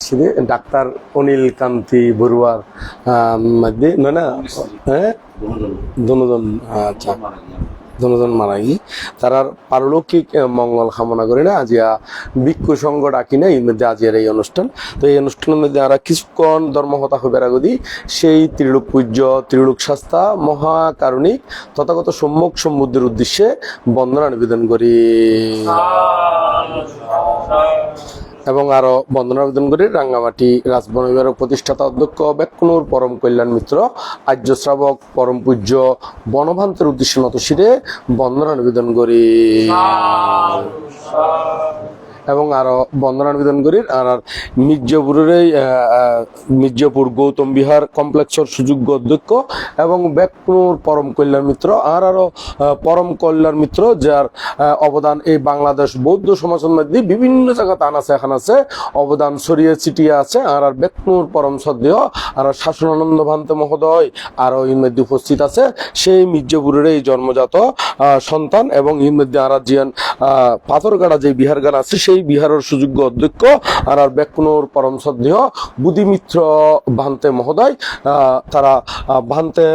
ছিলেন ডাক্তার অনিল কান্তি বড়ুয়ার মধ্যে, না না হ্যাঁ? দুজন আচ্ছা দুজন মারা গি তারার পারলৌকিক মঙ্গল কামনা করে না আজিয়া ভিক্ষু সংঘ ডাকি না এর মধ্যে আজিয়ার এই অনুষ্ঠান। তো এই অনুষ্ঠানের মধ্যে আমরা কিছুক্ষণ ধর্মহতা হবে রাগদি সেই ত্রিলোক পূজ্য, ত্রিলোক শাস্তা, মহাকারণিক, তথাগত সম্মুখ সমুদ্রের উদ্দেশ্যে বন্দনা নিবেদন করি। এবং আরও বন্দনা আবেদন করি রাঙ্গামাটি রাজবন বিভাগের প্রতিষ্ঠাতা অধ্যক্ষ বেক্ষণুর পরম কল্যাণ মিত্র, আর্য শ্রাবক পরম পূজ্য বনভান্তের উদ্দেশ্যে নত শিরে বন্দনা নিবেদন করি। এবং আরও বন্দনা নিবেদন করি আর মির্জাপুরের মির্জাপুর গৌতম বিহার কমপ্লেক্সর সুযোগ্য অধ্যক্ষ এবং বেকনুর পরম কল্যাণ মিত্র আর আরও পরম কল্যাণ মিত্র যার অবদান এই বাংলাদেশ বৌদ্ধ সমাজের মধ্যে বিভিন্ন জায়গাতে আনাছে এখন আছে, অবদান ছড়িয়ে ছিটিয়ে আছে, আর আর বেকনুর পরম সদ্দেহ আর শাসনানন্দ ভান্তে মহোদয় আরও এর মধ্যে উপস্থিত আছে, সেই মির্জাপুরের এই জন্মজাত সন্তান এবং এর মধ্যে আর জিয়ান পাথরগাড়া যে বিহার গান আছে, সেই বিহারের সুযোগ্য অধ্যক্ষ আর আর ব্যাকুনোর পরম সন্দেহ বুদ্ধিমিত্র ভান্তে মহোদয় তারা ভান্তে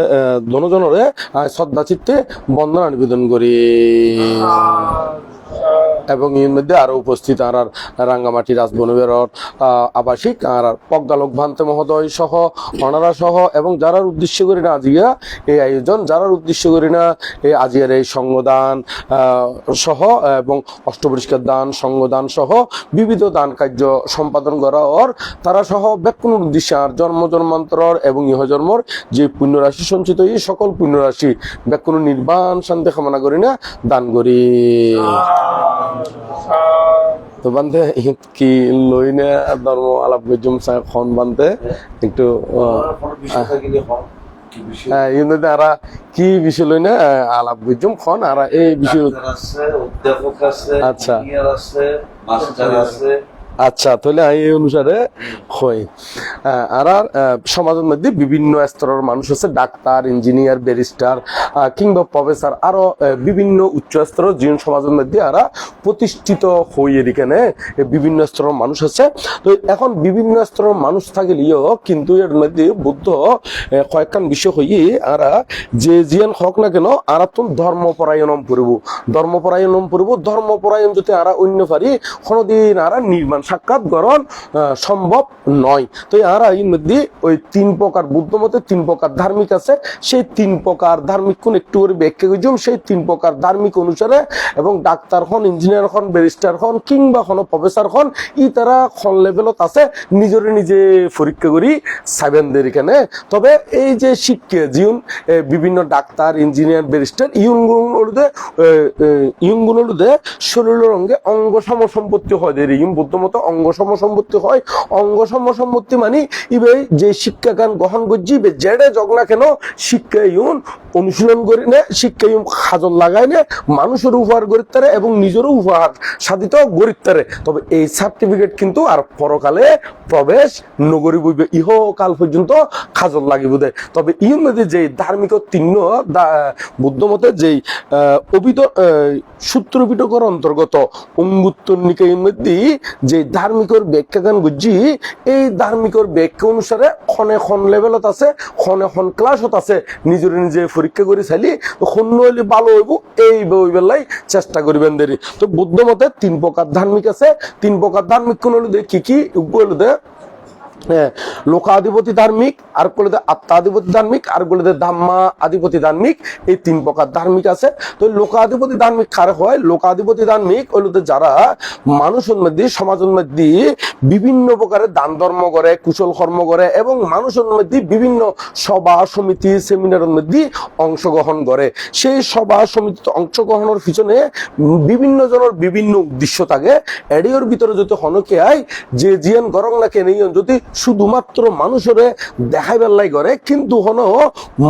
দনজনরে আহ, শ্রদ্ধা চিত্তে বন্দনা নিবেদন করি। এবং এর মধ্যে আরও উপস্থিত আর রাঙ্গামাটি রাজবনবের আবাসিক আর পগদালক ভান্তে মহোদয় সহ, অনারা সহ এবং যারা উদ্দেশ্য করি না আজিয়া এই আয়োজন, যারা উদ্দেশ্য করি না এই আজিয়ার এই সঙ্গদান সহ এবং অষ্টপরিষ্কার দান সঙ্গদান সহ বিবিধ দান কার্য সম্পাদন করা ওর, তারা সহ ব্যাকুণ উদ্দেশ্যে আর জন্ম জন্মান্তর এবং ইহ জন্মর যে পুণ্যরাশি সঞ্চিত, এই সকল পুণ্যরাশি ব্যাকুণ নির্বাণ শান্তি কামনা করি না, দান করি। তো বান্ধে ইহঁত কি লৈ ধর্ম আলাপ গজ্যম সাহেব খন বান্ধে একটু কি বিষয় লই না আলাপ গজ্যম খন আর এই বিষয় আচ্ছা। মাস্টার আছে আচ্ছা তাহলে এই অনুসারে হয় আর আর সমাজের মধ্যে বিভিন্ন স্তরের মানুষ আছে, ডাক্তার, ইঞ্জিনিয়ার, ব্যারিস্টার কিংবা প্রফেসর, আরও বিভিন্ন উচ্চ স্তরের জীবন সমাজের মধ্যে আরা প্রতিষ্ঠিত হই এখানে বিভিন্ন স্তরের মানুষ আছে। তো এখন বিভিন্ন স্তরের মানুষ থাকলেও কিন্তু এর মধ্যে বুদ্ধ কয়েকখান বিষয় হই আরা যে জিয়ান হক না কেন, আরা তো ধর্মপরায়ণম করব ধর্মপরায়ণম করব ধর্মপরায়ণ যদি আরা অন্য পারি, কোনোদিন আরা নির্মাণ সাক্ষাৎ গ্রহণ সম্ভব নয়। তো আরা এর মধ্যে ওই তিন প্রকার, বুদ্ধ মতে তিন প্রকার ধার্মিক আছে। সেই তিন প্রকার ধার্মিক কোন একটু করে ব্যাখ্যা করছিলাম সেই তিন প্রকার ধার্মিক অনুসারে এবং ডাক্তার হন, ইঞ্জিনিয়ার হন, ব্যারিস্টার হন, কিংবা কোনো প্রফেসর হন, ই তারা খন লেভেলত আছে, নিজরে নিজে পরীক্ষা করি সাইবেনদের এখানে তবে এই যে শিক্ষা জীবন বিভিন্ন ডাক্তার, ইঞ্জিনিয়ার, ব্যারিস্টার ইউনগুলোতে ইউনগুলোতে শরীরের অঙ্গে অঙ্গ সমসম্পত্তি হয় দের ইউন বুদ্ধ মতো অঙ্গ সমসম্পত্তি হয়। অঙ্গ সমসম্পত্তি মানে ইবে যে শিক্ষা গান গ্রহণ করছি ইবে জেডে জগনা কেন? শিক্ষা ইউন অনুশীলন করি নে শিক্ষা ইউন হাজর লাগাই নে মানুষের উপহার করিতে পারে এবং নিজেরও উপহার সাধিত করিতে পারে তবে এই সার্টিফিকেট কিন্তু আর পরকালে প্রবেশ নগরী বইবে ইহকাল পর্যন্ত খাজর লাগিব দে। তবে ইউর মধ্যে যে ধার্মিক তিন্ন বুদ্ধ মতে আহ, অভিত সূত্র পিটকর অন্তর্গত অঙ্গুত্তর নিকায়ের মধ্যে যে ধার্মিকর ব্যাখ্যাগান বুঝি, এই ধার্মিকর ব্যাখ্যা অনুসারে খনে খন লেভেলত আছে খনে খন ক্লাসত আছে। নিজের নিজে পরীক্ষা করে চাইলি শূন্য হইলে ভালো হইব, এই বেলায় চেষ্টা করিবেন দেরি। তো বুদ্ধ মতে তিন প্রকার ধার্মিক আছে। তিন প্রকার ধার্মিক কোন হলো কি কি? দে লোকাধিপতি ধার্মিক, আর বলে আত্মাধিপতি ধার্মিক, আর বলে ধাম্মা আধিপতি ধার্মিক, এই তিন প্রকার ধার্মিক আছে। তো লোকাধিপতি ধার্মিক কার হয়? লোকাধিপতি ধার্মিক হলো যে যারা মানুষের মধ্যে সমাজের মধ্যে বিভিন্ন প্রকারের দান ধর্ম করে কুশল কর্ম করে, এবং মানুষের মধ্যে বিভিন্ন সভা, সমিতি সেমিনারের মধ্যে অংশগ্রহণ করে। সেই সভা, সমিতিতে অংশগ্রহণের পিছনে বিভিন্ন জনের বিভিন্ন উদ্দেশ্য থাকে। এডিওর ভিতরে যদি হনকে আয় যে জিয়ান গরং না কেন যদি শুধুমাত্র মানুষের দেখাই বেল্লাই করে, কিন্তু হন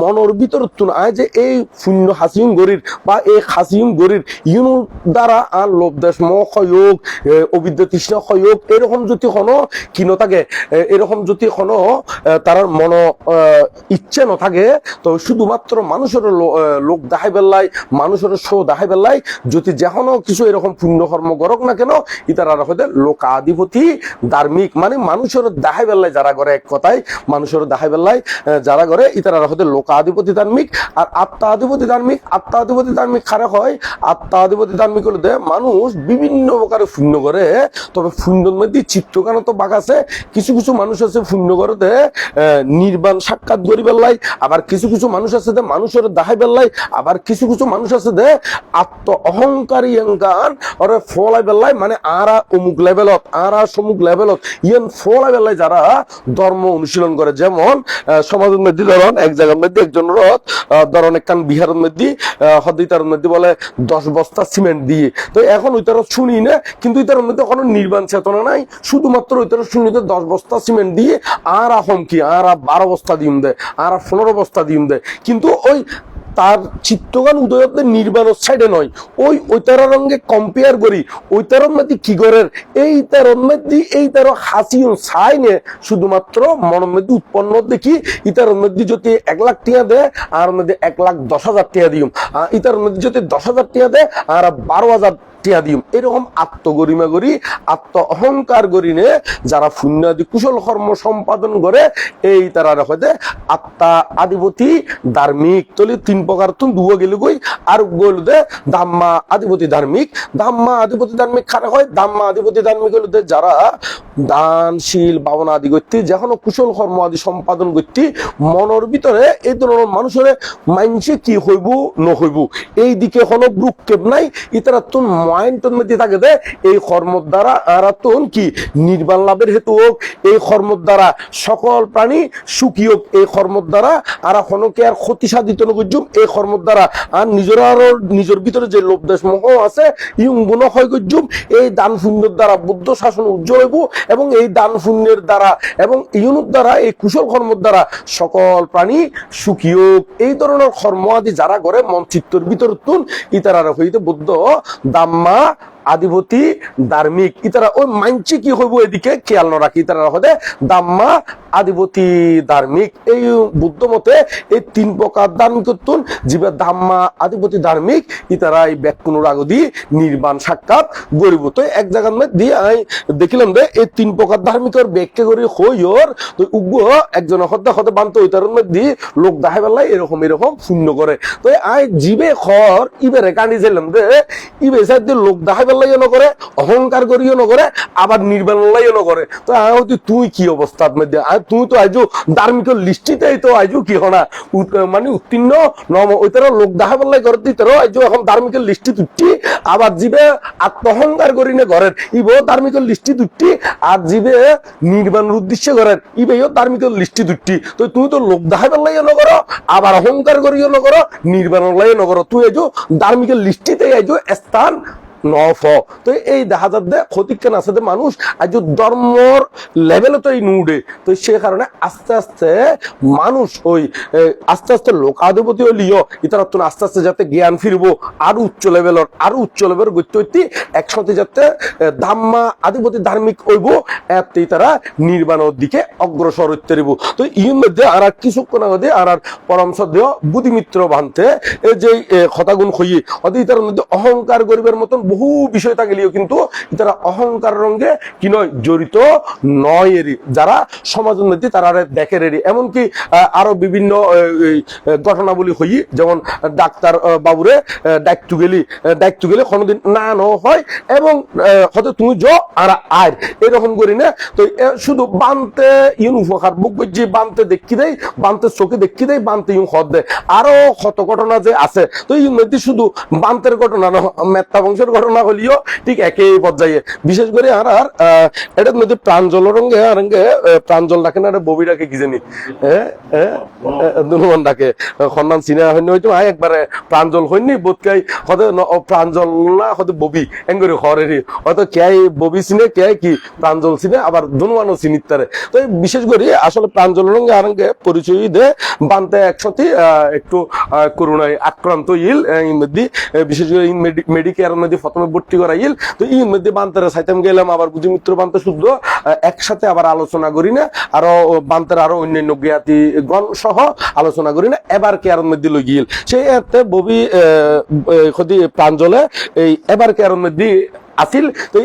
মনের ভিতর আয় যে এই শূন্য হাসিম গরির বা এই হাসিম গরির ইউনো দ্বারা আর লোভ দেশ ম সহযোগ অবিদ্য তৃষ্ণ সহযোগ এরকম যদি হন কিনো থাকে এরকম যদি হন তার মন ইচ্ছে নথাকে, তো শুধুমাত্র মানুষের লোক দেখাই বেল্লাই মানুষের শো দেখাই বেল্লাই যদি যেখনো কিছু এরকম পুণ্য কর্ম করক না কেন, ইতারা হতে লোকাধিপতি, ধার্মিক মানে মানুষের দেখাই বেল্লাই যারা করে এক কথায় মানুষের দেখাই বেল্লাই আহ, যারা করে ইতারা হতে লোকাধিপতি ধার্মিক আর আত্মাধিপতি ধার্মিক আত্মাধিপতি ধার্মিক খারাপ হয়? আত্মাধিপতি ধার্মিক হলে দে মানুষ বিভিন্ন প্রকারে পুণ্য করে তবে পুণ্যর মধ্যে চিত্তকানো তো বাঘ আছে কিছু কিছু মানুষ আছে পুণ্য করতে নির্বাণ সাক্ষাৎ করি বেল্লাই আবার কিছু কিছু মানুষ আছে দে মানুষের দাহাই বেল্লাই আবার কিছু কিছু মানুষ আছে দে আত্ম অহংকারী গান ওরে ফলাই বেল্লাই মানে আরা অমুক লেভেলত আরা সমুক লেভেলত ইয়ান ফলাই বেল্লাই যারা ধর্ম অনুশীলন করে। যেমন সমাজের মধ্যে ধরুন, এক জায়গার মধ্যে একজন রথ ধরুন, একখান বিহারের মধ্যে হদিতার মধ্যে বলে দশ বস্তা সিমেন্ট দিয়ে। তো এখন ওই তারা শুনি না, কিন্তু ওই তার মধ্যে কোনো নির্বাণ চেতনা নাই, শুধুমাত্র ওই তারা শুনি যে দশ বস্তা সিমেন্ট দিয়ে আর আহম কি আর বারো বস্তা দিম দেয়, আর পনেরো বস্তা দিম দেয়। কিন্তু ওই তার চিত্তগান উদয়তের নির্বাণের সাইডে নয়। ওই ওইতার রঙে কম্পেয়ার করি, ওইতার মধ্যে কি করের? এই তার মধ্যে এই তার হাসি ছাই নে। শুধুমাত্র মনের মধ্যে উৎপন্ন দেখি ইতার মধ্যে যদি এক লাখ টিয়া দেয়, আর মধ্যে এক লাখ দশ হাজার টিয়া দিম। আর ইতার মধ্যে যদি দশ হাজার টিয়া দেয়, আর বারো হাজার টিয়া দিম। এরকম আত্মগরিমা করি, আত্ম অহংকার করি নে, যারা পুণ্যাদি কুশল কর্ম সম্পাদন করে এই তারা হতে আত্মা আধিপতি ধার্মিক তলি তিন প্রকার তুন দুয়া গেলে আর দে ধাম্মা আধিপতি ধার্মিক। ধাম্মা আধিপতি ধার্মিক খারাপ হয়? ধাম্মা আধিপতি ধার্মিক হলো যারা দানশীল ভাবনা আদি করতে যখন কুশল কর্ম আদি সম্পাদন করতে মনের ভিতরে এই ধরনের মানুষের কি হইব এই দিকে হলো ব্রুক্ষেপ নাই। ইতারা তুন মাইন্ডের মধ্যে থাকে দে এই কর্মর দ্বারা আর তুন কি? নির্বাণ লাভের হেতু হোক এই কর্মর দ্বারা সকল প্রাণী সুখী হোক এই কর্মর দ্বারা আর হনকে আর ক্ষতি সাধিত নগুজুম এই কর্মর দ্বারা, আর নিজের আরও, নিজের ভিতরে যে লোভ দেশ মোহ আছে ইং গুণ হয় গজ্জুম এই দান পুণ্যের দ্বারা বুদ্ধ শাসন উজ্জ্বল হইব, এবং এই দান পুণ্যের দ্বারা, এবং ইউনুর দ্বারা, এই কুশল কর্মর দ্বারা সকল প্রাণী সুখী হোক। এই ধরনের কর্ম আদি যারা করে, মন, চিত্তর ভিতর তুন ইতারা হইতে বুদ্ধ দাম্মা আদিপতি ধার্মিক, ইতারা, ওই মাইনচি কি হইব এদিকে খেয়াল না রাখি ইতারা হতে দাম্মা আদিপতি ধার্মিক, এই বুদ্ধ মতে এই তিন প্রকার ধার্মিকত্বন জীবে দাম্মা আদিপতি ধার্মিক, ইতারা এই ব্যাকুনুর আগদি নির্বাণ সাক্ষাৎ গরিব তো এক জায়গার মধ্যে দিয়ে আই দেখিলাম যে এই তিন প্রকার ধার্মিকর ব্যাখ্যা করি হইর তো উগ্র একজন হত্যা হতে বান্ত ওইটার মধ্যে লোক দেখাই বেলায় এরকম এরকম শূন্য করে। তো আই জীবে খর, ইবেরে কান্দি ছিলাম যে ইবে সাইড দিয়ে লোক দেখাই বেলাইও নকরে অহংকার করিও নকরে আবার নির্বাণ লাইও নকরে তো আই তুই কি অবস্থার মধ্যে? তুই তো আইজো ধার্মিক লিস্টিতেই তো আইজো কি হনা? মানে উত্তীর্ণ নম ওইটার লোক দেখা বেলাই করে দিতেরও আইজো এখন ধার্মিক লিস্টি তুটি আবার জীবে আত্মহংকার করি না ঘরের ইবেও ধার্মিক লিস্টি তুটি আর জীবে নির্বাণের উদ্দেশ্যে ঘরের ইবেও ধার্মিক লিস্টি তুটি তো তুই তো লোক দেখা বেলাইও নকর আবার অহংকার করিও নকর নির্বাণ লাইও নকর তুই আইজো ধার্মিক লিস্টিতে আইজো স্থান নফ তো এই দেখা যাচ্ছে ক্ষতিজ্ঞান আছে মানুষ আজ ধর্মর লেভেলে তো এই নুডে। তো সে কারণে আস্তে আস্তে মানুষ ওই আস্তে আস্তে লোকাধিপতি আস্তে আস্তে যাতে জ্ঞান ফিরবো, আরও উচ্চ লেভেলের উচ্চ লেভেলের গতি হইতে একসাথে যাতে ধাম্মা আধিপতি ধার্মিক হইব এতে তারা নির্বাণের দিকে অগ্রসর হইতে পারিব তো ইর মধ্যে আর আর কিছুক্ষণ আগে আর আর পরম সদ্য বুদ্ধিমিত্র এই যে কথাগুণ হইয়ে অতি তার মধ্যে অহংকার গরিবের মতন বহু বিষয় থাকলেও কিন্তু তারা অহংকার রঙ্গে কি নয়, জড়িত নয় এরি। যারা সমাজের মধ্যে তারা দেখে রেডি। এমনকি আরও বিভিন্ন ঘটনাবলী হই, যেমন ডাক্তার বাবুরে ডাকতু গেলি ডাকতু গেলে কোনোদিন না ন হয়, এবং হয়তো তুমি জ আর আর এরকম করি না। তো শুধু বানতে ইউন উপকার, বুক যে বানতে দেখি দেয় বানতে চোখে দেখি দেয় বানতে ইউন হদ দেয় আরও কত ঘটনা যে আছে। তো ইউন শুধু বান্তের ঘটনা মেত্তা বংশের ঘটনা ঘটনা হলিও ঠিক একই পর্যায়ে। বিশেষ করে আর আর এটার মধ্যে প্রাঞ্জল রঙে আর রঙে প্রাঞ্জল ডাকে না ববি ডাকে কি জানি। দুনুমান ডাকে। সন্ধান চিনা হয়নি হয়তো আয় একবারে প্রাঞ্জল হয়নি বোধকাই হতে প্রাঞ্জল না হতে ববি। এঙ্গরি হরেরই হয়তো কেয়াই ববি চিনে কেয়াই কি প্রাঞ্জল চিনে আবার দুনুমানও চিনিত তারে। তো বিশেষ করে আসলে প্রাঞ্জল রঙে আর পরিচয় দে বানতে একসাথে একটু আহ, করোনায় আক্রান্ত ইল বিশেষ করে মেডিকেয়ার মধ্যে প্রথমে ভর্তি করাইল, তো ইন মধ্যে বান্তারে সাইতাম গেলাম আবার বুদ্ধিমিত্র মিত্র বান্তে শুদ্ধ একসাথে আবার আলোচনা করি না, আরও বান্তার আরও অন্যান্য জ্ঞাতি গণ সহ আলোচনা করি না, এবার কেয়ার মধ্যে লই গিল সেই এতে ববি প্রাঞ্জলে এই এবার কেয়ার মধ্যে আসিল তো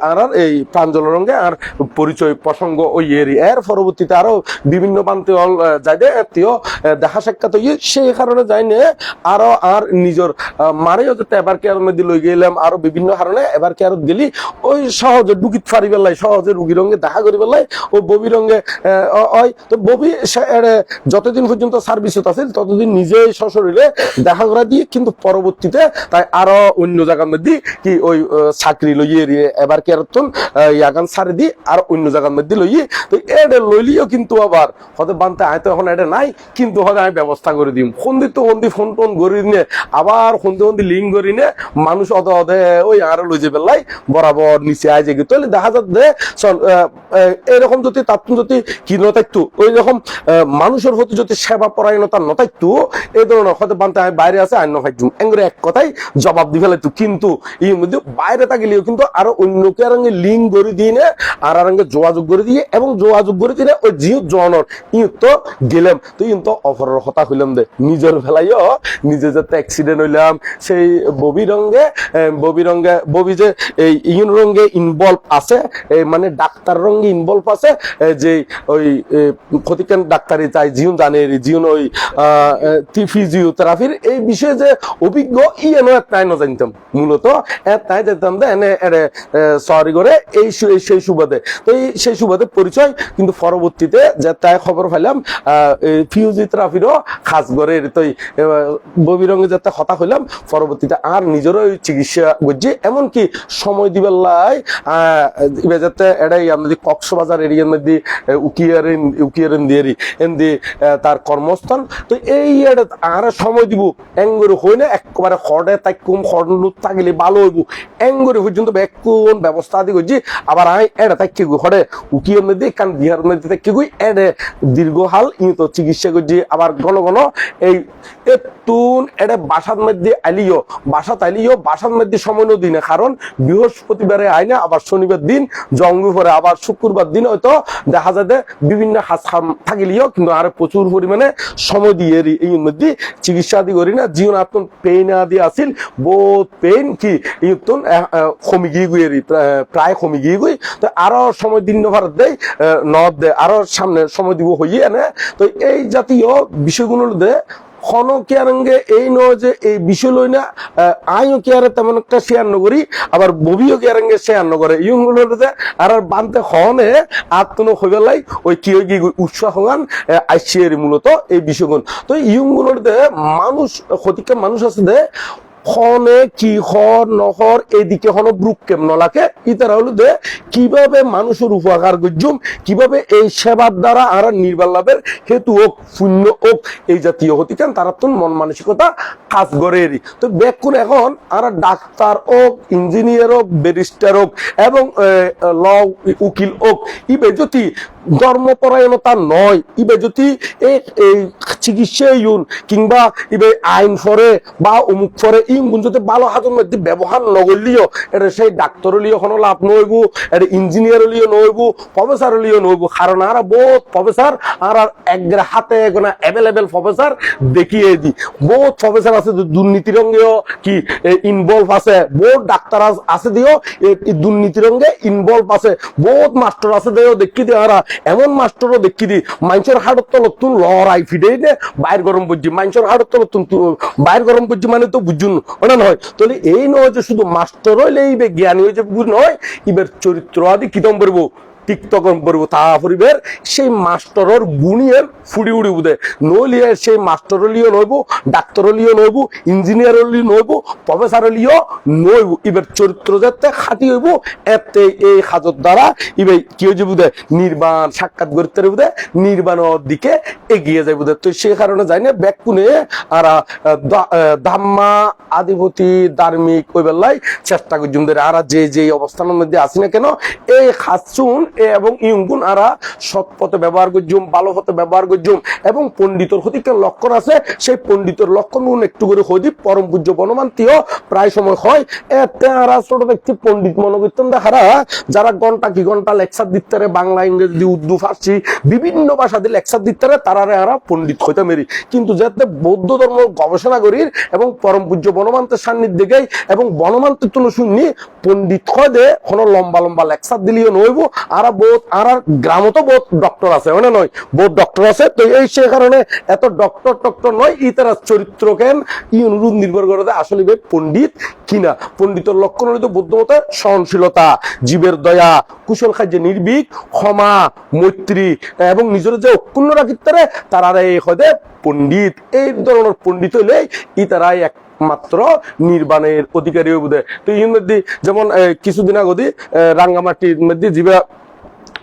আর আর এই প্রাঞ্জল রঙে আর পরিচয় প্রসঙ্গ ওই এরি এর পরবর্তীতে আরও বিভিন্ন প্রান্তে অল যাই দে এতিও দেখা সাক্ষাৎ হই সেই কারণে যাই নে আরও আর নিজের মারেও যাতে এবার কেয়ার মধ্যে লই গেলাম আরও বিভিন্ন কারণে এবার কেয়ার দিলি, ওই সহজে ডুকিত ফারি বেলাই সহজে রুগী রঙে দেখা করি বেলাই ওই ববি রঙে ওই তো ববি যতদিন পর্যন্ত সার্ভিসত আছে ততদিন নিজেই সশরীরে দেখা করা দিয়ে কিন্তু পরবর্তীতে তাই আরও অন্য জায়গার মধ্যে কি ওই চাকরি লইয়ে এবার কেরতন ইয়াগান সারি দি আর অন্য জায়গার মধ্যে লইয়ে তো এডে লইলিও কিন্তু আবার হতে বানতে আয় তো এখন এটা নাই কিন্তু হতে আমি ব্যবস্থা করে দিম। সন্ধি তো সন্ধি ফোন টোন করি নে আবার সন্ধি সন্ধি লিঙ্ক করি নে মানুষ অত অধে ওই আর লই যে বেলাই বরাবর নিচে আয় যে তাহলে দেখা যাচ্ছে চল আহ, আহ, এরকম যদি তার যদি কি নতাইতো ওই রকম মানুষের প্রতি যদি সেবা পরায়ণতা নতাইতো এই ধরনের হতে বানতে আমি বাইরে আছে আইন এঙ্গরে এক কথাই জবাব দি ফেলাইতো কিন্তু এই মধ্যে বাইরে থাকিলেও কিন্তু আরও অন্যকে রঙে লিঙ্ক করে দিয়ে নে আর রঙে যোগাযোগ করে দিয়ে এবং যোগাযোগ করে দিয়ে ওই জিও জনর ইউ তো গেলাম। তো ইউ তো অফরের কথা হইলাম দে নিজের ফেলাইও নিজে যাতে অ্যাক্সিডেন্ট হইলাম সেই ববি রঙে আহ, ববি রঙে ববি যে এই ইউন রঙে ইনভলভ আছে মানে ডাক্তার রঙে ইনভলভ আছে যে ওই ক্ষতিকান ডাক্তারি তাই জিউন জানে জিউন ওই ফিজিওথেরাপির এই বিষয়ে যে অভিজ্ঞ ই এনে তাই না জানতাম মূলত তাই জানতাম যে এনে এরে সরি করে এই সেই সুবাদে। তো এই সেই সুবাদে পরিচয়, কিন্তু পরবর্তীতে যে তাই খবর পাইলাম ফিজিওথেরাপিরও খাস করে তো ববি রঙে যাতে হতা হইলাম পরবর্তীতে আর নিজেরও চিকিৎসা করছি। এমনকি সময় দিবার লাই যাতে আমাদের কক্সবাজার এরিয়ার মধ্যে উকিয়ার উকিয়ার দিয়েরি তার কর্মস্থান তো এই আর সময় দিব, এঙ্গরে হই না একবারে খড়ে তাই কম খড় থাকিলে ভালো হইব। এঙ্গরে পর্যন্ত কোন ব্যবস্থা দি করছি আবার আই এটা থাকি গো হরে উকিয়ার মধ্যে কান বিহার নদী থাকি গই এডে দীর্ঘহাল হাল তো চিকিৎসা করছি আবার ঘন ঘন এই এতুন এটা বাসার মধ্যে আলিও বাসাত আলিও বাসার মধ্যে সময় নদী না কারণ বৃহস্পতিবারে আয় না আবার শনিবার দিন জঙ্গি পরে আবার শুক্রবার দিন হয়তো দেখা যায় বিভিন্ন হাস থাকিলেও, কিন্তু আর প্রচুর পরিমাণে সময় দিয়ে এই মধ্যে চিকিৎসা আদি করি না। জীবন আপন পেইন আদি আছিল, বহুত পেইন কি ইতুন কমি গিয়ে এরি প্রায় কমি গিয়ে গুই তো আরও সময় দিন ভারত দেয় নদ দেয় আরও সামনে সময় দিব হইয়ে এনে তো এই জাতীয় বিষয়গুলো দে খন কেয়ারঙ্গে এই ন যে এই বিষয় লই না আইও কেয়ারে তেমন একটা শেয়ার নগরি আবার ববিও কেয়ারঙ্গে শেয়ার নকরে ইউগুলোতে আর আর বানতে হনে আর কোনো হইবেলাই ওই কি কি উৎসাহ গান আইসিয়ারি মূলত এই বিষয়গুণ তো ইউগুলোতে মানুষ ক্ষতিকার মানুষ আছে দে খনে হর নহর, এদিকে হন ব্রুক কেম নলাকে। ইতারা হলো যে কীভাবে মানুষের উপকার গজ্জুম কীভাবে এই সেবার দ্বারা আর নির্বাল লাভের হেতু হোক, শূন্য হোক, এই জাতীয় হতিকান তারা তো মন মানসিকতা কাজ গড়েরই তো বেকুন এখন আর ডাক্তার হোক, ইঞ্জিনিয়ার হোক, ব্যারিস্টার হোক, এবং ল, উকিল হোক, ইবে যদি ধর্মপরায়ণতা নয়। ইবে যদি এই এই চিকিৎসা ইউন কিংবা ইবে আইন ফরে বা অমুক ফরে ইমগুন যদি ভালো হাতের মধ্যে ব্যবহার নগরলিও এটা সেই ডাক্তার লিও কোনো লাভ নইব এটা ইঞ্জিনিয়ার লিও নইব, প্রফেসর লিও নইব। কারণ আর বহুত প্রফেসর, আর আর একগ্রে হাতে এগোনা অ্যাভেলেবেল প্রফেসর দেখিয়ে দি। বহুত প্রফেসর আছে দুর্নীতি কি ইনভলভ আছে। বহুত ডাক্তার আছে দিও দুর্নীতি রঙ্গে ইনভলভ আছে। বহুত মাস্টার আছে দিও, দেখি দি আর এমন মাস্টারও দেখি দি, মানুষের হাড়ত তলত তুন লড়াই ফিডে নে, বাইর গরম বুঝছি তলত তুন তু- বাইর গরম বুঝছি মানে তো বুঝুন ওটা নয় তাহলে এই নয় যে শুধু মাস্টার হইলে এইবে জ্ঞানী হয়েছে বুঝ নয়, এবার চরিত্র আদি কিতম করব টিকটক পড়ব তা পরিবের সেই মাস্টরর গুণিয়ের ফুড়ি উড়ি বুদে নলিয়ে সেই মাস্টর লিও নইব ডাক্তার লিও নইব ইঞ্জিনিয়ার লিও নইব প্রফেসর লিও নইব। এবার চরিত্র যাতে খাটি হইব, এতে এই হাজত দ্বারা এবার কি হয়ে বুদে নির্বাণ সাক্ষাৎ করতে বুদে নির্বাণের দিকে এগিয়ে যায় বুদে তো সেই কারণে যাই না, ব্যাকুনে আর ধাম্মা আধিপতি ধার্মিক ওই বেলায় চেষ্টা করছুম ধরে আর যে যে অবস্থানের মধ্যে আছি না কেন, এই খাসুন এবং ইয়ুঙ্গুন আরা সৎ পথে ব্যবহার করছুম ভালো পথে ব্যবহার করছুম এবং পণ্ডিতর হতিকে লক্ষণ আছে। সেই পণ্ডিতর লক্ষণ গুণ একটু করে হইদি পরম পূজ্য বনমান্তীয় প্রায় সময় হয়। এতে আরা ছোট ব্যক্তি পণ্ডিত মনে করতেন দেখারা যারা ঘণ্টা কি ঘণ্টা লেকচার দিতে বাংলা, ইংরেজি, উর্দু, ফার্সি বিভিন্ন ভাষা দিয়ে লেকচার দিতে তারা আরা পণ্ডিত হইতে মেরি। কিন্তু যাতে বৌদ্ধ ধর্ম গবেষণা করি এবং পরম পূজ্য বনমান্তের সান্নিধ্যে গাই এবং বনমান্তের তুলো শুনি, পণ্ডিত হয় দে কোনো লম্বা লম্বা লেকচার দিলিও নইব। আর আর তো ডক্টর আছে মানে নয় ডক্টর আছে, তো এই সে কারণে এত ডক্টর টক্টর নয় নির্ভর করে আসলে পণ্ডিত কিনা। লক্ষণ বুদ্ধমতে সহনশীলতা, জীবের দয়া, কুশল খাদ্যে নির্ভীক, ক্ষমা, মৈত্রী, এবং নিজের যে অক্ষুণ্ণ রাখিতে তারা এই হদে পণ্ডিত। এই ধরনের পণ্ডিত হইলে ই তারাই এক মাত্র নির্বাণের অধিকারী হইব। তো ইর মধ্যে যেমন কিছুদিন আগদি রাঙ্গামাটির মধ্যে জিবা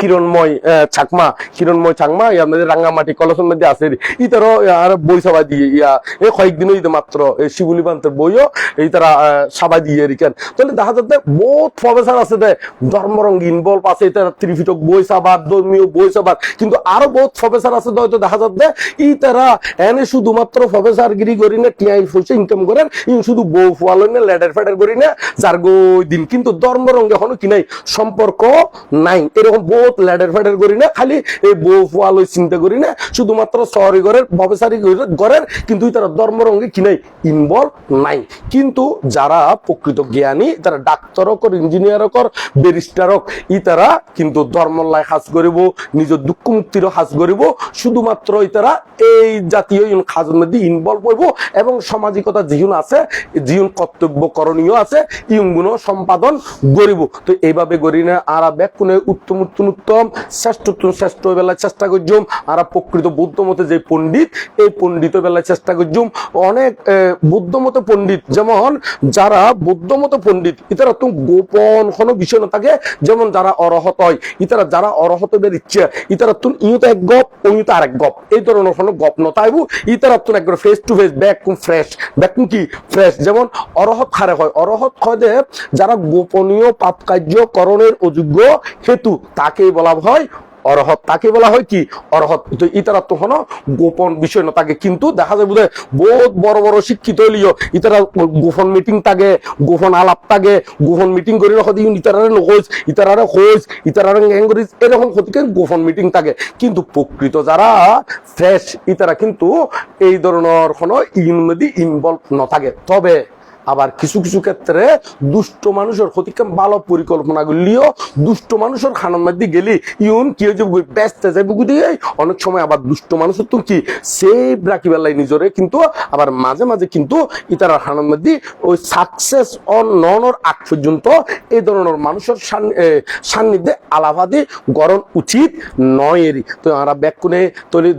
কিরণময় চাকমা কিরণময় চাকমা ইয়ার মধ্যে আছে। ইতারও আর বই দিয়ে, ইয়া এই কয়েকদিন হইতে মাত্র শিবুলি পান্তের বইও, এই তারা দিয়ে রিকেন তাহলে দেখা যাচ্ছে, বহুত প্রফেসর আছে দে ধর্মরঙ্গী ইনভলভ আছে এটা ত্রিপিটক বই ধর্মীয় বই কিন্তু আরও বহুত প্রফেসর আছে হয়তো দেখা যাচ্ছে, ই তারা, এনে শুধুমাত্র প্রফেসর গিরি করি না টিআই পয়সা ইনকাম করেন, ই শুধু বউ ফুয়ালো না লেডার ফেডার করি না যার গো দিন। কিন্তু ধর্মরঙ্গে এখনও কি নাই, সম্পর্ক নাই। এরকম বহুত ল্যাডার ফ্যাডার করি না, খালি এই বউ ফুয়ালো চিন্তা করি না, শুধুমাত্র শহরি ঘরের প্রফেসারি ঘরের, কিন্তু তারা ধর্মরঙ্গে কি নাই ইনভলভ নাই। কিন্তু যারা প্রকৃত জ্ঞানী, তারা ডাক্তার কর ইঞ্জিনিয়ার কর ব্যারিস্টার হোক ই তারা কিন্তু ধর্মল্লায় হাজ করিব, নিজ দুঃখ মুক্তির হাজ করিব, শুধুমাত্র তারা এই জাতীয় কাজের মধ্যে ইনভলভ হইব, এবং সামাজিকতা জীবন আছে জীবন কর্তব্য করণীয় আছে ইউগুলো সম্পাদন করিব। তো এইভাবে করি না, আর ব্যাকুনে উত্তম উত্তম উত্তম শ্রেষ্ঠ শ্রেষ্ঠ বেলায় চেষ্টা করছুম আর প্রকৃত বুদ্ধ মতে যে পণ্ডিত, এই পণ্ডিত বেলায় চেষ্টা করছুম অনেক বুদ্ধ মতে পণ্ডিত, যেমন যারা বুদ্ধ মতে পণ্ডিত, ইতারা তো গোপন কোনো বিষয় না থাকে, যেমন যারা অরহত হয়, ইতারা যারা অরহত বের ইচ্ছে, ইতারা তুন ইউতো এক গপ ওইতো আরেক গপ, এই ধরনের কোনো গপ নতাইব ইতারা তুন একবার ফেস টু ফেস ব্যাকুম ফ্রেশ ব্যাকুম কি? ফ্রেশ যেমন অরহত খারে হয়। অরহত যে যারা গোপনীয় পাপ কার্য করণের অযোগ্য হেতু তাকেই বলা হয়, অরহত। তাকে বলা হয় কি? অরহত। তো ইতারা তো হনো গোপন বিষয় না তাকে, কিন্তু দেখা যায় বোধহয় বহুত বড় বড় শিক্ষিত হইলিও ইতারা গোপন মিটিং থাকে গোপন আলাপ থাকে গোপন মিটিং করে দিও, ইতারারে নকইস ইতারারে কইস ইতারারে গ্যাং করিস, এরকম ক্ষতিকে গোপন মিটিং থাকে কিন্তু প্রকৃত যারা ফ্রেশ ইতারা কিন্তু এই ধরনের কোনো ইউনিটি ইনভলভ ন থাকে তবে আবার কিছু কিছু ক্ষেত্রে দুষ্ট মানুষের ক্ষতিকে ভালো পরিকল্পনা করলেও দুষ্ট মানুষের খানার মধ্যে গেলি ইউন কি হয়েছে ব্যস্ত যাবে দিয়ে অনেক সময় আবার দুষ্ট মানুষের তো কি সেভ রাখি বেলায় নিজরে, কিন্তু আবার মাঝে মাঝে কিন্তু ইতারা খানার মধ্যে ওই সাকসেস অন ননর আগ পর্যন্ত এই ধরনের মানুষের সান্নিধ্যে আলাভাদি গরম উচিত নয় এরই তো আমরা ব্যাকুনে তৈরি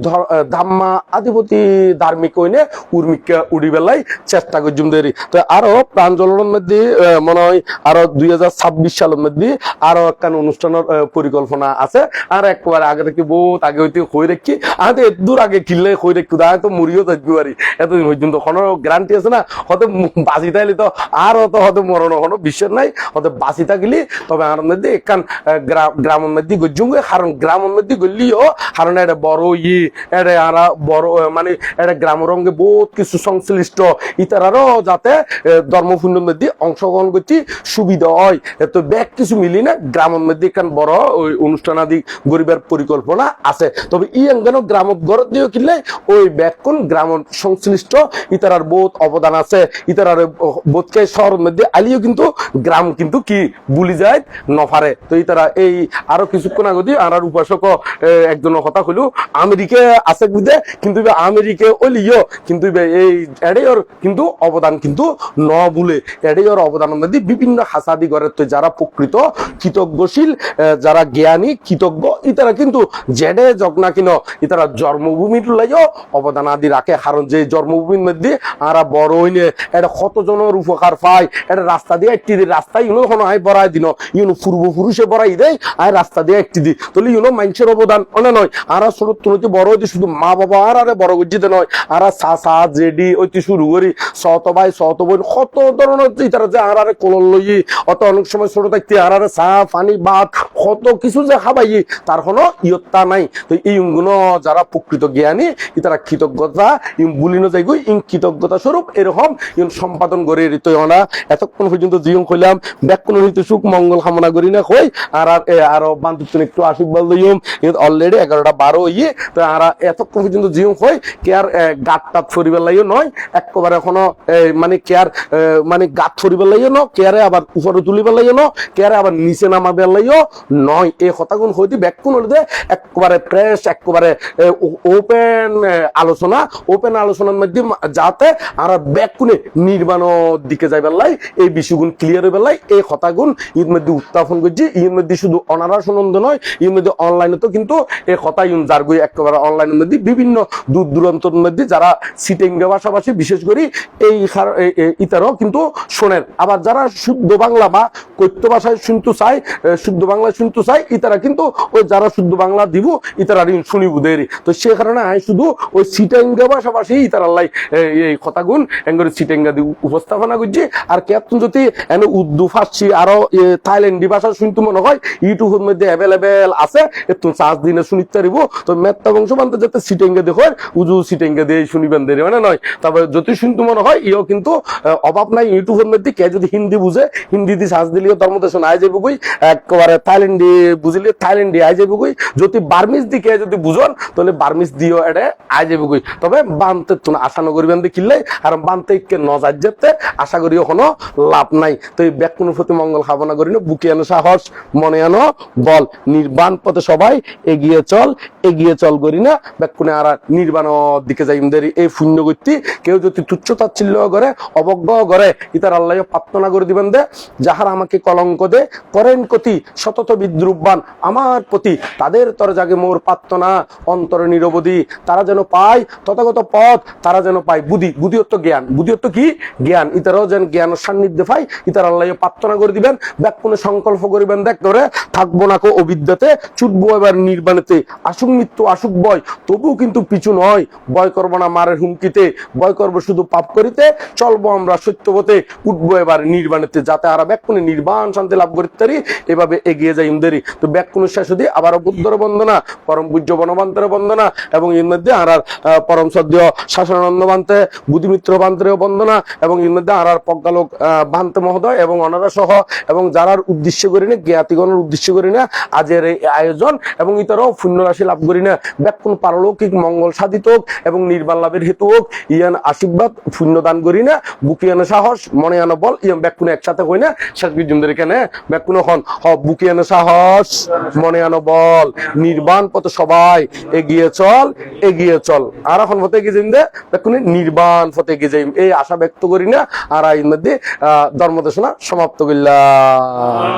ধাম্মা আধিপতি ধার্মিক হইনে উর্মিকা উড়ি বেলায় চেষ্টা করছুম দেরি তো আরও প্রাঞ্জলের মধ্যে মনে হয় আরও দুই হাজার ছাব্বিশ সালের মধ্যে আরও একখান অনুষ্ঠানের পরিকল্পনা আছে। আর একবার আগে থেকে বহুত আগে হইতে হয়ে রেখি। আগে দূর আগে কিনলে হয়ে রেখি দা তো মরিও থাকবে পারি। এতদিন পর্যন্ত কোনো গ্যারান্টি আছে না? হয়তো বাঁচি থাকলে তো আর হয়তো হয়তো মরণ কোনো বিশ্বাস নাই। হয়তো বাঁচি থাকলি, তবে আর মধ্যে একখান গ্রামের মধ্যে গজ্জুঙ্গে কারণ গ্রামের মধ্যে গলিও কারণ এটা বড় ই এটা আরা বড় মানে এটা গ্রামরঙ্গে বহুত কিছু সংশ্লিষ্ট ইতারারও যাতে ধর্মপূর্ণের মধ্যে অংশগ্রহণ করতে সুবিধা হয়। তো ব্যাগ কিছু মিলি না, গ্রামের মধ্যে একখান বড় ওই অনুষ্ঠান আদি গরিবের পরিকল্পনা আছে। তবে ই এঙ্গেন গ্রাম ঘর দিয়েও কিনলে ওই ব্যাগ কোন গ্রাম সংশ্লিষ্ট ইতারার বহুত অবদান আছে। ইতারার বোধকে শহরের মধ্যে আলিও কিন্তু গ্রাম কিন্তু কি বুলি যায় নফারে তো ইতারা এই আরও কিছুক্ষণ আগদি আর উপাসক একজন কথা হইল আমেরিকা আছে বুঝে কিন্তু আমেরিকা ওলিও, কিন্তু এই এডের কিন্তু অবদান কিন্তু ন বলে এটাই ওর অবদান। মধ্যে বিভিন্ন হাসাদি ঘরের তো যারা প্রকৃত কৃতজ্ঞশীল যারা জ্ঞানী, কৃতজ্ঞ, ইতারা কিন্তু জেডে জগনা কিন, ইতারা জন্মভূমির লাইও অবদান আদি রাখে। কারণ যে জন্মভূমির মধ্যে আরা বড় হইলে এটা কতজনের উপকার পায় এটা রাস্তা দিয়ে একটি দি রাস্তা ইউনো কোনো আয় বড়াই দিন, ইউনো পূর্বপুরুষে বড়াই দেয়, আয় রাস্তা দিয়ে একটি দি। তাহলে ইউনো মানুষের অবদান অনে নয়। আরা ছোট তুলতে বড় হইতে শুধু মা বাবা আর আরে বড় গজ্জিতে নয়। আরা সাসা, জেডি ওইটি শুরু করি সত ভাই সত বোন কত ধরনের ইতারা যে কলল লই অত অনেক সময় ছোট থাকতে আরে চা পানি ভাত কত কিছু যে খাবাই তার কোনো ইয়ত্তা নাই। তো এই যারা প্রকৃত জ্ঞানী ইতারা কৃতজ্ঞতা ইম বুলিনো যাই গই ইন কৃতজ্ঞতা স্বরূপ এরকম ইন সম্পাদন করে ঋত না। এতক্ষণ পর্যন্ত কইলাম সুখ মঙ্গল কামনা করি না কই আর আর একটু আশীর্বাদ অলরেডি এগারোটা বারো ইয়ে তো আর এতক্ষণ পর্যন্ত কই টাত ফরিবার লাইও নয় একেবারে এখনও মানে কে আর এ, মানে গাত ফরিবার লাইও ন কেয়ারে আবার উপরে তুলিবার লাইও ন কেয়ারে আবার নিচে নামাবার লাইও নয় এই কথাগুন হইতে ব্যাকুণ হইতে একেবারে প্রেস একেবারে ওপেন আলোচনা ওপেন আলোচনার মধ্যে মা- যাতে আর ব্যাকুনে নির্মাণের দিকে যাইবার লাই এই বিষয়গুণ ক্লিয়ার হইবার লাই এই কথাগুণ ইর মধ্যে উত্থাপন করছি ইর মধ্যে শুধু অনারা সুনন্দ নয় ইর মধ্যে অনলাইনে তো কিন্তু এই কথা ইউন যার গই একেবারে অনলাইনের মধ্যে বিভিন্ন দূর দূরান্তর মধ্যে যারা সিটেঙ্গে পাশাপাশি বিশেষ করে এই ইতারাও কিন্তু শোনেন। আবার যারা শুদ্ধ বাংলা বা কৈত্য ভাষায় শুনতে চায় শুদ্ধ বাংলায় শুনতে চায়, ইতারা কিন্তু ওই যারা শুদ্ধ বাংলা দিব, ইতারা শুনিব দেরি। তো সে কারণে আমি শুধু ওই সিটাঙ্গা পাশাপাশি ইতারাল্লাই এই কথাগুন এঙ্গরে সিটেঙ্গা দিয়ে উপস্থাপনা করছি। আর কেতন যদি এনে উর্দু, ফার্সি আরও থাইল্যান্ডি ভাষা শুনতে মনে হয়, ইউটিউবের মধ্যে অ্যাভেলেবেল আছে, একটু চার্জ দিনে শুনিতে পারিব। তো মেত্তা বংশ বানতে যাতে সিটেঙ্গা দেখো উজু সিটেঙ্গা দিয়ে শুনিবেন দেরি মানে নয়। তবে যদি শুনতে মনে হয়, ইও কিন্তু অভাব নাই, ইউটিউবের মধ্যে কে যদি হিন্দি বুঝে হিন্দি দিয়ে সার্চ দিলেও তার মধ্যে শোনা আয় যাবে একেবারে থাইল্যান্ডি বুঝলে থাইল্যান্ডি আয় যাবে যদি বার্মিস দিকে যদি বুঝন, তাহলে বার্মিস দিও এটা আয় যাবে তবে বানতে তুমি আশা নগরিবেন দেখিলে আর বানতে কে নজার যেতে আশা করি কোনো লাভ নাই। তো এই ব্যাকুণের প্রতি মঙ্গল কামনা করি না বুকে আনো সাহস, মনে আনো, বল, নির্বাণ পথে সবাই এগিয়ে চল এগিয়ে চল করি না ব্যাকুণে আর নির্বাণের দিকে যাই এই পুণ্য করতে কেউ যদি তুচ্ছ তাচ্ছিল্য করে, অবজ্ঞ করে ইতার আল্লাহ প্রার্থনা করে দিবেন দে, যাহার আমাকে কলঙ্ক দে, করেন কতি, সতত বিদ্রুপবান আমার প্রতি। তাদের তর জাগে মোর প্রার্থনা, অন্তরে নিরবধি। তারা যেন পায় তথাগত পথ, তারা যেন পায় বুদ্ধি। বুদ্ধিত্ব জ্ঞান। বুদ্ধিত্ব কি? জ্ঞান। ইতারাও যেন জ্ঞান সান্নিধ্যে পায় ইতার আল্লাহ প্রার্থনা করে দিবেন। ব্যাকুণে সংকল্প করিবেন দেখ করে থাকব না কো অবিদ্যাতে, ছুটবো এবার নির্বাণেতে। আসুক মৃত্যু, আসুক বয় তবুও কিন্তু পিছু নয়। বয় করব না মারের হুমকিতে বয় করব শুধু পাপ করিতে। চলবো আমরা সত্যপথে উঠবো এবার নির্বাণেতে, যাতে আর ব্যাকুণে নির্বাণ শান্তি লাভ করিতে পারি, এভাবে এগিয়ে যায় ইন্দেরি তো ব্যাকুণের শেষ দিয়ে আবারও বুদ্ধর বন্দনা, পরম পূজ্য বনবান্তের বন্দনা, এবং এর মধ্যে আর পরম সদ্য শাসনানন্দ বান্তে, বুদ্ধিমিত্র বান্তের বন্দনা, এবং এর মধ্যে আর প্রজ্ঞালোক বান্তে মহোদয়, এবং অনারা সহ এবং যারার উদ্দেশ্য করি না, জ্ঞাতিগণের উদ্দেশ্য করি না, আজের এই আয়োজন, এবং ইতরাও পুণ্য রাশি লাভ করি না। ব্যাকুণ পারলৌকিক মঙ্গল সাধিত হোক, এবং নির্বাণ লাভের হেতু হোক, ইয়ান আশীর্বাদ পুণ্য দান করি না বুকিয়ানো সাহস মনে আনো বল ইয়ান ব্যাকুণ একসাথে হই না শেষ বিজুমদের কেন ব্যাকুণ হন হ বুকিয়ানো সাহস মনে আনো বল নির্বাণ পথে সবাই এগিয়ে চল এগিয়ে চল আর এখন পথে এগিয়ে যাইম দে ব্যাকুণে নির্বাণ পথে এগিয়ে যাইম এই আশা ব্যক্ত করি না আর এর মধ্যে ধর্মদেশনা সমাপ্ত করলাম